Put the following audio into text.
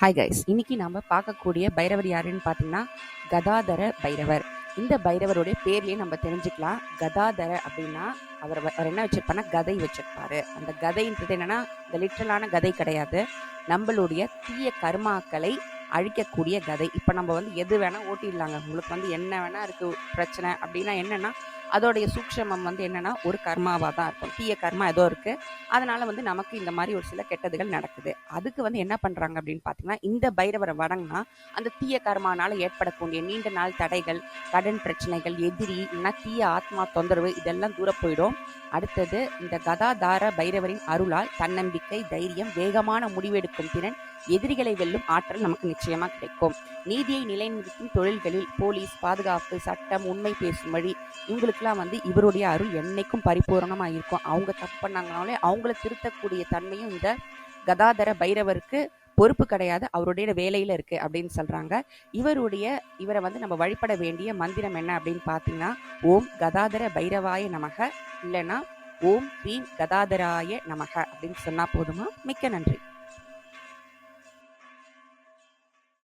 Hi guys இன்னைக்கு நாம பார்க்கக்கூடிய பைரவர் யாருன்னு பார்த்தீங்கன்னா கதாதர பைரவர். இந்த பைரவருடைய பேர்லயே நம்ம தெரிஞ்சுக்கலாம். கதாதர அப்படின்னா அவர் அவர் என்ன வச்சிருப்பாருன்னா கதை வச்சிருப்பாரு. அந்த கதைன்றது என்னன்னா இந்த லிட்டரலான கதை கிடையாது. நம்மளுடைய தீய கர்மாக்களை அழிக்கக்கூடிய கதை. இப்போ நம்ம வந்து எது வேணா ஓட்டிடலாங்க. உங்களுக்கு வந்து என்ன வேணா இருக்கு பிரச்சனை அப்படின்னா என்னன்னா அதோடைய சூக்ஷமம் வந்து என்னன்னா ஒரு கர்மாவாக தான் இருக்கும். தீய கர்மா ஏதோ இருக்கு. அதனால வந்து நமக்கு இந்த மாதிரி ஒரு சில கெட்டதுகள் நடக்குது. அதுக்கு வந்து என்ன பண்றாங்க அப்படின்னு பார்த்தீங்கன்னா இந்த பைரவரை வணங்கினா அந்த தீய கர்மானால ஏற்படக்கூடிய நீண்ட நாள் தடைகள் கடன் பிரச்சனைகள் எதிரி இல்லைன்னா தீய ஆத்மா தொந்தரவு இதெல்லாம் தூர போயிடும். அடுத்தது இந்த கதாதார பைரவரின் அருளால் தன்னம்பிக்கை தைரியம் வேகமான முடிவெடுக்கும் திறன் எதிரிகளை வெல்லும் ஆற்றல் நமக்கு நிச்சயமா கிடைக்கும். நீதியை நிலைநிறுத்தும் தொழில்களில் போலீஸ் பாதுகாப்பு சட்டம் உண்மை பேசும் வழி உங்களுக்கு இவங்களுக்கெல்லாம் வந்து இவருடைய அருள் என்னைக்கும் பரிபூரணமாக இருக்கும். அவங்க தப்பு பண்ணாங்கனாலே அவங்கள திருத்தக்கூடிய தன்மையும் இந்த கதாதர பைரவருக்கு பொறுப்பு கிடையாது. அவருடைய வேலையில் இருக்குது அப்படின்னு சொல்கிறாங்க இவருடைய இவரை வந்து நம்ம வழிபட வேண்டிய மந்திரம் என்ன அப்படின்னு பார்த்தீங்கன்னா ஓம் கதாதர பைரவாய நமக இல்லைன்னா ஓம் ஸ்ரீம் கதாதராய நமக அப்படின்னு சொன்னால் போதுமா? மிக்க நன்றி.